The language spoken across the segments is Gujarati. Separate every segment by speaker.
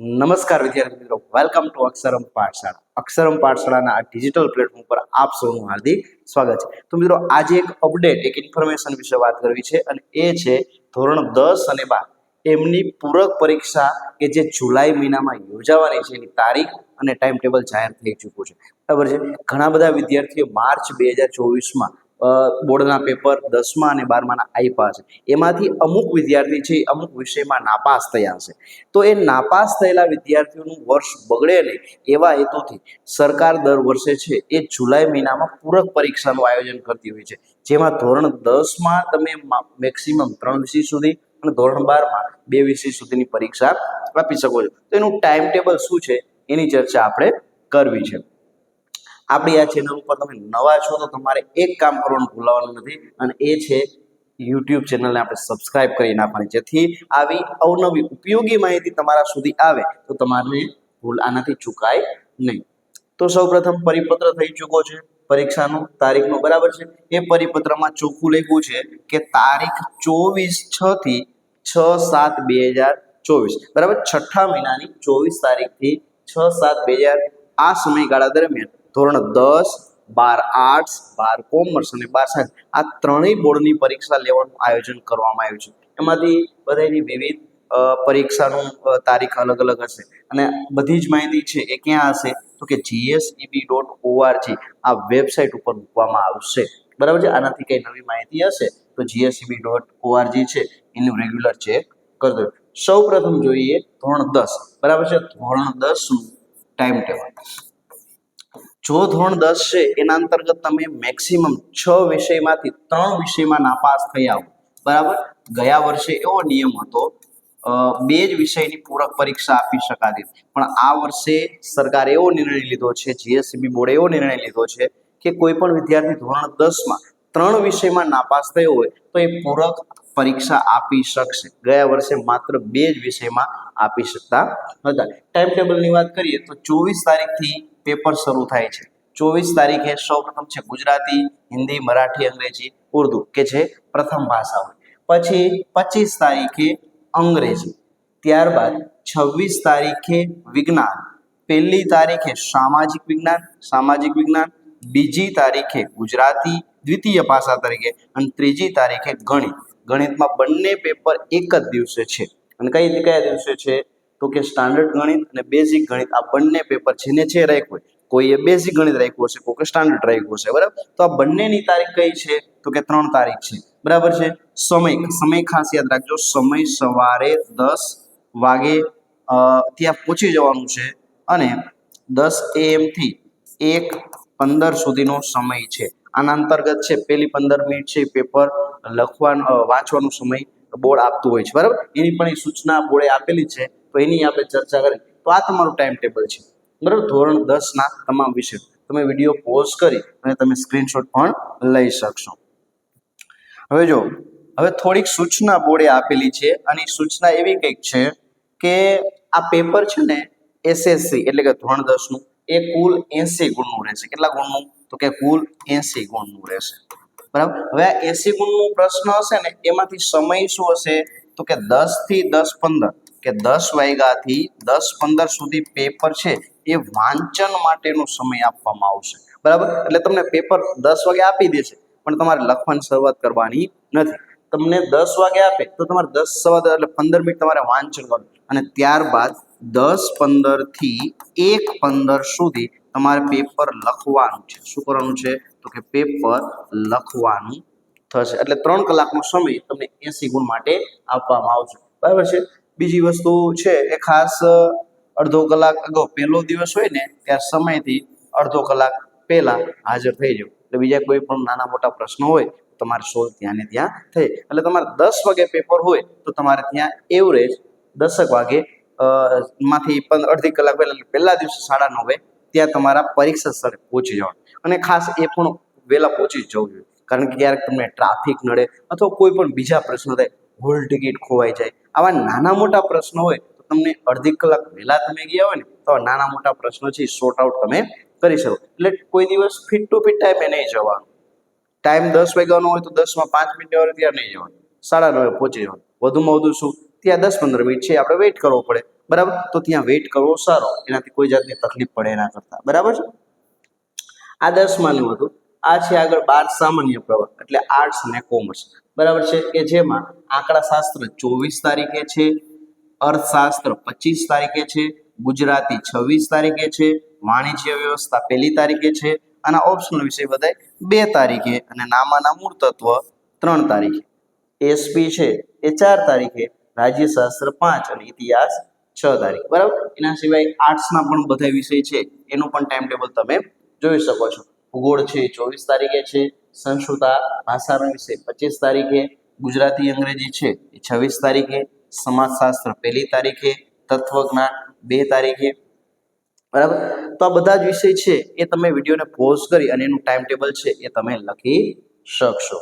Speaker 1: નમસ્કાર વિદ્યાર્થી મિત્રો. Welcome to અક્ષરમ પાઠશાળા. અક્ષરમ પાઠશાળાના આ ડિજિટલ પ્લેટફોર્મ પર આપ સૌનું હાર્દિક સ્વાગત છે. તો મિત્રો, આજે એક અપડેટ એક ઇન્ફોર્મેશન વિશે વાત કરવી છે અને એ છે ધોરણ દસ અને બાર. એમની પૂરક પરીક્ષા કે જે જુલાઈ મહિનામાં યોજાવાની છે, એની તારીખ અને ટાઈમ ટેબલ જાહેર થઈ ચૂક્યું છે. બરાબર છે? ઘણા બધા વિદ્યાર્થીઓ માર્ચ બે હજાર ચોવીસમાં બોર્ડના પેપર દસમા અને બારમાના આપ્યા છે. એમાંથી અમુક વિદ્યાર્થી છે અમુક વિષયમાં નાપાસ થયા છે. તો એ નાપાસ થયેલા વિદ્યાર્થીઓનું વર્ષ બગડે નહીં એવા હેતુથી સરકાર દર વર્ષે છે, એ જુલાઈ મહિનામાં પૂરક પરીક્ષાનું આયોજન કરતી હોય છે. જેમાં ધોરણ દસમાં તમે મેક્સિમમ ત્રણ વિષય સુધી અને ધોરણ બારમાં બે વિષય સુધીની પરીક્ષા આપી શકો છો. તો એનું ટાઈમ ટેબલ શું છે? એની ચર્ચા આપણે કરવી છે. આપણી આ ચેનલ ઉપર તમે નવા છો તો તમારે એક કામ કરવાનું ભૂલાવાનું નથી અને એ છે યુટ્યુબ ચેનલને આપણે સબસ્ક્રાઇબ કરી નાખવાની. જેથી આવી અવનવી ઉપયોગી માહિતી તમારા સુધી આવે તો તમારે ભૂલ આનાથી ચૂકાય નહીં. તો સૌપ્રથમ પરિપત્ર થઈ ચૂકો છે. પરીક્ષાનો તારીખનો બરાબર છે. એ પરિપત્રમાં ચોખ્ખું લખ્યું છે કે તારીખ ચોવીસ છ થી છ સાત બે હજાર ચોવીસ. બરાબર? છઠ્ઠા મહિનાની ચોવીસ તારીખથી છ સાત બે હજાર આ સમયગાળા દરમિયાન. ધોરણ દસ, બાર આર્ટ્સ બાર કોમર્સ અને બાર સાયન્સ આ ત્રણેય બોર્ડની પરીક્ષા લેવાનું આયોજન કરવામાં આવ્યું છે. એમાંથી બધાની વિવિધ પરીક્ષાનું તારીખ અલગ અલગ હશે. અને બધી જ માહિતી છે એ ક્યાં હશે? તો કે જીએસઈબી ડોટ ઓઆરજી આ વેબસાઇટ ઉપર મૂકવામાં આવશે. બરાબર છે? આનાથી કંઈ નવી માહિતી હશે તો જીએસઈબી ડોટ ઓઆરજી છે એનું રેગ્યુલર ચેક કરી દો. સૌ પ્રથમ જોઈએ ધોરણ દસ. બરાબર છે? ધોરણ દસનું ટાઈમ ટેબલ જો ધોરણ દસ છે, એના અંતર્ગત તમે મેક્સિમમ છ વિષયમાંથી ત્રણ વિષયમાં નાપાસ થયા હો. બરાબર? ગયા વર્ષે એવો નિયમ હતો બે જ વિષયની પૂરક પરીક્ષા આપી શકાતી પણ આ વર્ષે સરકારે એવો નિર્ણય લીધો છે જીએસસીબી બોર્ડે એવો નિર્ણય લીધો છે કે કોઈ પણ વિદ્યાર્થી ધોરણ દસમાં ત્રણ વિષયમાં નાપાસ થયો હોય, તો એ પૂરક પરીક્ષા આપી શકશે. ગયા વર્ષે માત્ર બે જ વિષયમાં આપી શકતા હતા ટાઈમ ટેબલની વાત કરીએ તો ચોવીસ તારીખથી પેપર શરૂ થાય છે. ચોવીસ તારીખે સૌપ્રથમ છે ગુજરાતી, હિન્દી, મરાઠી, અંગ્રેજી, ઉર્દુ, કે જે પ્રથમ ભાષા હોય. પછી પચીસ તારીખે અંગ્રેજી. ત્યારબાદ છવ્વીસ તારીખે વિજ્ઞાન. પહેલી તારીખે સામાજિક વિજ્ઞાન સામાજિક વિજ્ઞાન. બીજી તારીખે ગુજરાતી, દ્વિતીય ભાષા તરીકે. અને ત્રીજી તારીખે ગણિત. ગણિતમાં બંને પેપર એક જ દિવસે છે. અને કઈ કયા દિવસે છે? તો કે સ્ટાન્ડર્ડ ગણિત અને બેઝિક ગણિત આ બંને પેપર જેને છે રાખ્યું કોઈએ બેઝિક ગણિત રાખ્યું હશે કોઈ સ્ટાન્ડર્ડ રાખ્યું હશે, બરાબર? તો આ બંનેની તારીખ કઈ છે? તો કે ત્રણ તારીખ છે. બરાબર છે? સમય સમય ખાસ યાદ રાખજો. સમય સવારે દસ વાગે ત્યાં પહોંચી જવાનું છે. અને દસ એએમથી એક પંદર સુધીનો સમય છે. આના અંતર્ગત છે, પેલી પંદર મિનિટ છે પેપર લખવાનો વાંચવાનો સમય બોર્ડ આપતું હોય છે, બરાબર? એની પણ એ સૂચના બોર્ડે આપેલી છે, તો એની આપણે ચર્ચા કરી. તો આ તમારું ટાઈમ ટેબલ છે, બરાબર? ધોરણ દસના તમામ વિષય. તમે વીડિયો પોઝ કરી અને તમે સ્ક્રીનશોટ પણ લઈ શકશો. હવે જો, હવે થોડીક સૂચના બોર્ડે આપેલી છે, અને સૂચના એવી કંઈક છે કે આ પેપર છે ને એસએસસી એટલે કે ધોરણ દસનું એ કુલ એસી ગુણનું રહેશે. કેટલા ગુણનું? તો કે કુલ એસી ગુણનું રહેશે. બરાબર? હવે આ એસી ગુણનું પ્રશ્ન હશે ને, એમાંથી સમય શું હશે? તો કે દસથી દસ પંદર, કે દસ વાગ્યાથી દસ પંદર સુધી પેપર છે, એ વાંચન માટેનો સમય આપવામાં આવશે. બરાબર? એટલે તમને પેપર દસ વાગે આપી દેશે, પણ તમારે લખવાની શરૂઆત કરવાની નથી. તમને દસ વાગે આપે, તો તમારે દસ સવા એટલે પંદર મિનિટ તમારે વાંચન કરવું અને ત્યારબાદ દસ પંદરથી એક પંદર સુધી તમારે પેપર લખવાનું છે. શું કરવાનું છે? તો કે પેપર લખવાનું થશે. એટલે ત્રણ કલાકનો સમય તમને એસી ગુણ માટે આપવામાં આવશે. બરાબર છે? બીજી વસ્તુ છે એ ખાસ અડધો કલાક અગાઉ પહેલો દિવસ હોય ને, ત્યાં સમયથી અડધો કલાક પહેલા હાજર થઈ જાવ એટલે બીજા કોઈ પણ નાના મોટા પ્રશ્નો હોય, તમારે સોલ્વ ત્યાં ને ત્યાં થઈ એટલે તમારે દસ વાગે પેપર હોય, તો તમારે ત્યાં એવરેજ દસક વાગે માંથી અડધી કલાક પહેલા પહેલા દિવસે સાડા નવે ત્યાં તમારા પરીક્ષા સ્થળે પહોંચી જવાનું. અને ખાસ એ પણ વહેલા પહોંચી જવું જોઈએ. કારણ કે ક્યારેક તમને ટ્રાફિક નડે અથવા કોઈ પણ બીજા પ્રશ્નો થાય હોલ ટિકિટ ખોવાઈ જાય. આવા નાના મોટા પ્રશ્નો હોય તો તમને અડધી કલાક વહેલા તમે ગયા હોય ને, તો નાના મોટા પ્રશ્નો છે શોર્ટ આઉટ તમે કરી શકો. એટલે કોઈ દિવસ ફિટ ટુ ફિટ ટાઈમે નહીં જવાનું. ટાઈમ દસ વાગ્યાનો હોય તો દસમાં પાંચ મિનિટ આવે ત્યાં નહીં જવાનું. સાડા નવે પહોંચી જવાનું. વધુમાં વધુ શું? ત્યાં દસ પંદર મિનિટ છે, આપણે વેઇટ કરવો પડે. બરાબર? તો ત્યાં વેઇટ કરવો સારો. એનાથી કોઈ જાતની તકલીફ પડે એના કરતા. બરાબર છે? આ દસમાનું હતું. આ છે આગળ બાર સામાન્ય પ્રવાહ એટલે આર્ટ્સ અને કોમર્સ બરાબર છે? કે જેમાં આંકડાશાસ્ત્ર ચોવીસ તારીખે છે, અર્થશાસ્ત્ર પચીસ તારીખે છે, ગુજરાતી છવ્વીસ તારીખે છે, વાણિજ્ય વ્યવસ્થા પહેલી તારીખે છે, અને ઓપ્શનલ વિષય બધાય બે તારીખે અને નામાના મૂળ તત્વ ત્રણ તારીખે. એસપી છે એ ચાર તારીખે, રાજ્યશાસ્ત્ર પાંચ અને ઇતિહાસ છ તારીખ, બરાબર? એના સિવાય આર્ટ્સના પણ બધા વિષય છે, એનું પણ ટાઈમ ટેબલ તમે જોઈ શકો છો. ભૂગોળ છે, ચોવીસ તારીખે છે, સંસ્કૃત, ભાષાનો વિષય પચીસ તારીખે, ગુજરાતી, અંગ્રેજી છે એ છવ્વીસ તારીખે, સમાજશાસ્ત્ર પહેલી તારીખે, તત્વજ્ઞાન બે તારીખે, બરાબર? તો આ બધા જ વિષય છે એ તમે વિડીયોને પોઝ કરી અને એનું ટાઈમ ટેબલ છે એ તમે લખી શકશો.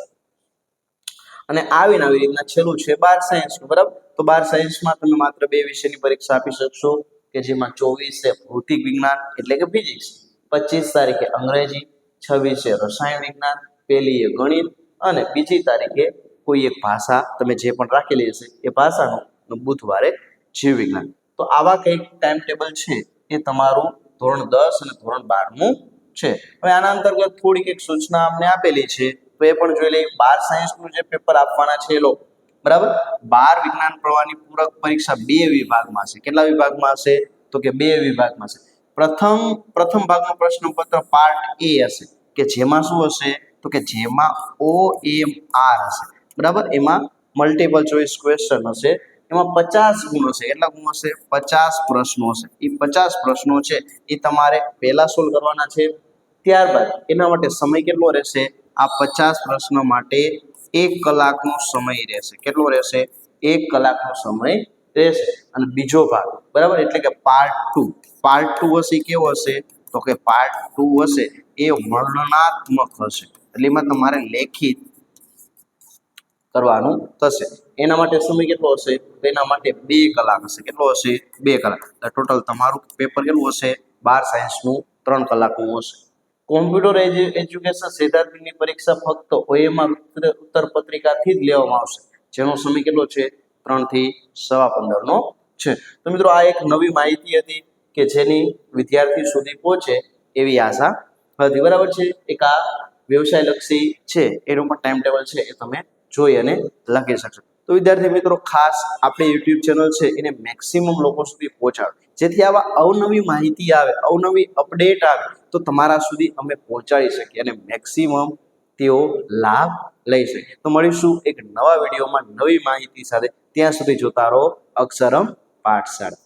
Speaker 1: અને આવીને આવી રીતના છેલ્લું છે બાર સાયન્સનું બરાબર? તો બાર સાયન્સમાં તમે માત્ર બે વિષયની પરીક્ષા આપી શકશો, કે જેમાં ચોવીસ છે ભૌતિક વિજ્ઞાન, એટલે કે ફિઝિક્સ પચીસ તારીખે અંગ્રેજી, છવ્વીસ છે રસાયણ વિજ્ઞાન પહેલી એ ગણિત, અને બીજી તારીખે કોઈ એક ભાષા, તમે જે પણ રાખેલી હશે, એ ભાષાનું બુધવારે જીવ વિજ્ઞાન. તો આવા કંઈક ટાઈમ ટેબલ છે, એ તમારું ધોરણ દસ અને ધોરણ બારનું છે. હવે આના અંતર્ગત થોડીક એક સૂચના અમને આપેલી છે. તો એ પણ જોઈ લઈએ. બાર સાયન્સનું જે પેપર આપવાના છે એ લો બરાબર? બાર વિજ્ઞાન પ્રવાહની પૂરક પરીક્ષા બે વિભાગમાં છે. કેટલા વિભાગમાં હશે? તો કે બે વિભાગમાં છે. પ્રથમ પ્રથમ ભાગનો પ્રશ્નપત્ર પાર્ટ એ હશે. કે જેમાં શું હશે? તો કે જેમાં ઓ એમ આર હશે. બરાબર? એમાં મલ્ટિપલ ચોઇસ ક્વેશ્ચન હશે. એમાં પચાસ ગુણ હશે. કેટલા ગુણ હશે? પચાસ પ્રશ્નો હશે. એ પચાસ પ્રશ્નો છે. એ તમારે પહેલા સોલ્વ કરવાના છે. ત્યારબાદ એના માટે સમય કેટલો રહેશે? આ પચાસ પ્રશ્નો માટે એક કલાકનો સમય રહેશે. કેટલો રહેશે? એક કલાકનો સમય રહેશે. અને બીજો ભાગ, બરાબર? એટલે કે પાર્ટ ટુ પાર્ટ ટુ હશે કેવો હશે? તો કે પાર્ટ ટુ હશે એ વર્ણનાત્મક હશે. એટલે એમાં તમારે લેખિત કરવાનું થશે. એના માટે સમય કેટલો હશે? તો એના માટે બે કલાક હશે. કેટલો હશે? બે કલાક. ટોટલ તમારું પેપર કેટલું હશે? બાર સાયન્સનું ત્રણ કલાકનું હશે. કોમ્પ્યુટર એજ્યુકેશન સિદ્ધાર્થની પરીક્ષા ફક્ત ઓએમાં ઉત્તર પત્રિકાથી જ લેવામાં આવશે. જેનો સમય કેટલો છે? ત્રણથી સવા પંદરનો છે. તો મિત્રો, આ એક નવી માહિતી હતી કે જેની વિદ્યાર્થી સુધી પહોંચે એવી આશા હતી. બરાબર છે? એક આ વ્યવસાયલક્ષી છે. એનું પણ ટાઈમ ટેબલ છે એ તમે જોઈ અને લખી શકશો. તો વિદ્યાર્થી મિત્રો, ખાસ આપણી યુટ્યુબ ચેનલ છે, એને મેક્સિમમ લોકો સુધી પહોંચાડો. જેથી આવા અવનવી માહિતી આવે, અવનવી અપડેટ આવે, તો તમારા સુધી અમે પહોંચાડી શકીએ અને મેક્સિમમ તેઓ લાભ લઈ શકે. તો મળીશું એક નવા વિડીયોમાં નવી માહિતી સાથે. ત્યાં સુધી જોતા રહો અક્ષરમ પાઠશાળા.